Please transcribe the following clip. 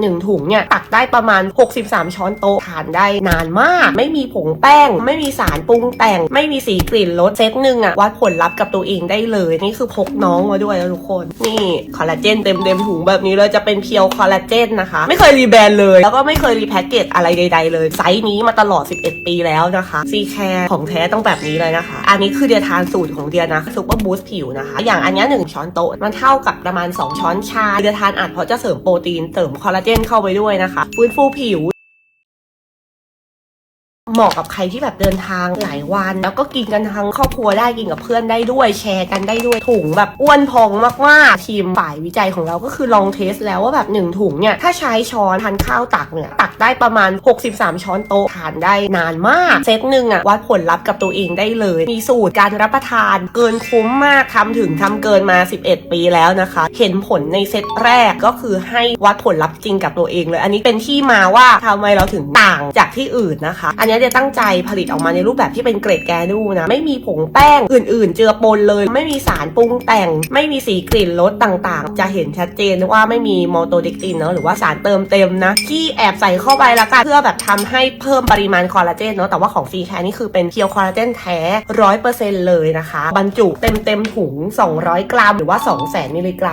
หนึ่งถุงเนี่ยตักได้ประมาณ 63 ช้อนโต๊ะทานได้นานมาก ไม่มีผงแป้ง ไม่มีสารปรุงแต่ง ไม่มีสีกลิ่นรสเซตหนึ่งอะวัดผลลัพธ์กับตัวเองได้เลย นี่คือพกน้องมาด้วยนะทุกคน นี่คอลลาเจนเต็มเต็มถุงแบบนี้เลยจะเป็นเพียวคอลลาเจนนะคะ ไม่เคยรีแบรนด์เลย แล้วก็ไม่เคยรีแพ็กเกจอะไรใด ๆ เลย ไซส์นี้มาตลอด 11 ปีแล้วนะคะซีแคร์ของแท้ต้องแบบนี้เลยนะคะ อันนี้คือเดียทานสูตรของเดียนะซุปเปอร์บูสต์ผิวนะคะ อย่างอันนี้หนึ่งช้อนโต๊ะมันเท่ากับประมาณ 2 ช้อนชาเดียทานอัดเพราะจะเสริมโปรตีนเสริมคอลลาเจนเข้าไปด้วยนะคะ ฟื้นฟูผิว เหมาะกับใครที่แบบเดินทางหลายวัน แล้วก็กินกันทั้งครอบครัวได้กินกับเพื่อนได้ด้วยแชร์กันได้ด้วยถุงแบบอ้วนพองมากๆทีมฝ่ายวิจัยของเราก็คือลองเทสแล้วว่าแบบหนึ่งถุงเนี่ยถ้าใช้ช้อนทานข้าวตักเนี่ยตักได้ประมาณ 63 ช้อนโต๊ะทานได้นานมาก เซตหนึ่งอะวัดผลลัพธ์กับตัวเองได้เลย มีสูตรการรับประทานเกินคุ้มมากทำถึงทำเกินมา 11 ปีแล้วนะคะ เห็นผลในเซตแรกก็คือให้วัดผลลัพธ์จริงกับตัวเองเลย อันนี้เป็นที่มาว่าทำไมเราถึงต่างจากที่อื่นนะคะ อันนี้เดี๋ยวตั้งใจผลิตออกมาในรูปแบบที่เป็นเกรดแกนูนะไม่มีผงแป้งอื่นๆ เจือปนเลย ไม่มีสารปรุงแต่ง ไม่มีสีกลิ่นรสต่างๆ จะเห็นชัดเจนว่าไม่มีโมโตดิกตินเนอะหรือว่าสารเติมเต็มนะ ที่แอบใส่เข้าไปละกันเพื่อแบบทำให้เพิ่มปริมาณคอลลาเจนเนาะแต่ว่าของฟรีแคร์นี่คือเป็นเพียวคอลลาเจนแท้ร้อยเปอร์เซ็นต์เลยนะคะ บรรจุเต็มเต็มๆถุง 200 กรัม หรือว่า 200 0มิลลิกรัม